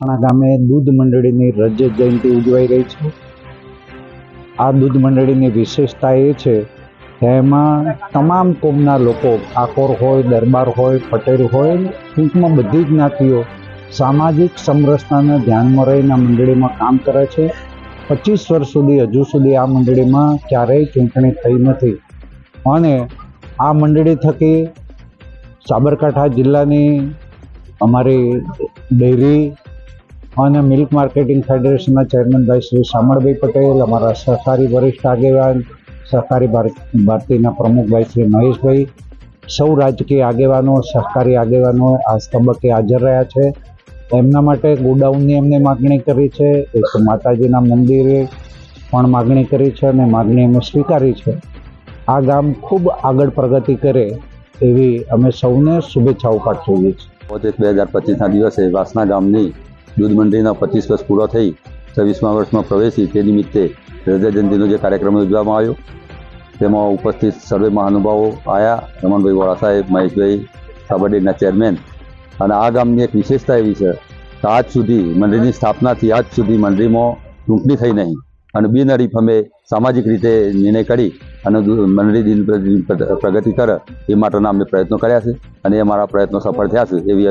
આપણા ગામે દૂધ મંડળીની રજત જયંતિ ઉજવાઈ રહી છે. આ દૂધ મંડળીની વિશેષતા એ છે કે એમાં તમામ કોમના લોકો ઠાકોર હોય, દરબાર હોય, પટેલ હોય, ટૂંકમાં બધી જ્ઞાતિઓ સામાજિક સમરસતાને ધ્યાનમાં રહીને મંડળીમાં કામ કરે છે. પચીસ વર્ષ સુધી, હજુ સુધી આ મંડળીમાં ક્યારેય ચૂંટણી થઈ નથી. અને આ મંડળી થકી સાબરકાંઠા જિલ્લાની અમારી ડેરી અને મિલ્ક માર્કેટિંગ ફેડરેશનના ચેરમેન ભાઈ શ્રી શામળભાઈ પટેલ, અમારા સહકારી વરિષ્ઠ આગેવાન, સહકારી ભાર- ભારતીના પ્રમુખભાઈ શ્રી મહેશભાઈ, સૌ રાજકીય આગેવાનો, સહકારી આગેવાનો આ તબક્કે હાજર રહ્યા છે. એમના માટે ગોડાઉનની એમને માગણી કરી છે. એક માતાજીના મંદિરે પણ માગણી કરી છે અને માગણી અમે સ્વીકારી છે. આ ગામ ખૂબ આગળ પ્રગતિ કરે એવી અમે સૌને શુભેચ્છાઓ પાઠવીએ છીએ. બે હજાર પચીસના દિવસે વાસના ગામની દૂધ મંડળીના પચીસ વર્ષ પૂરો થઈ છવ્વીસમા વર્ષમાં પ્રવેશી તે નિમિત્તે રજા જયંતિનો જે કાર્યક્રમ યોજવામાં આવ્યો, તેમાં ઉપસ્થિત સર્વે મહાનુભાવો આવ્યા રમણભાઈ વોળા સાહેબ મહેશભાઈ સાબરડેના ચેરમેન અને આ ગામની એક વિશેષતા એવી છે કે આજ સુધી મંડળીની સ્થાપનાથી આજ સુધી મંડળીમાં ચૂંટણી થઈ નહીં અને બિનહરીફ અમે સામાજિક રીતે નિર્ણય કરી અને મંડળી દિન પ્રગતિ કરે એ માટેના અમે પ્રયત્નો કર્યા છે અને એ મારા પ્રયત્નો સફળ થયા છે એવી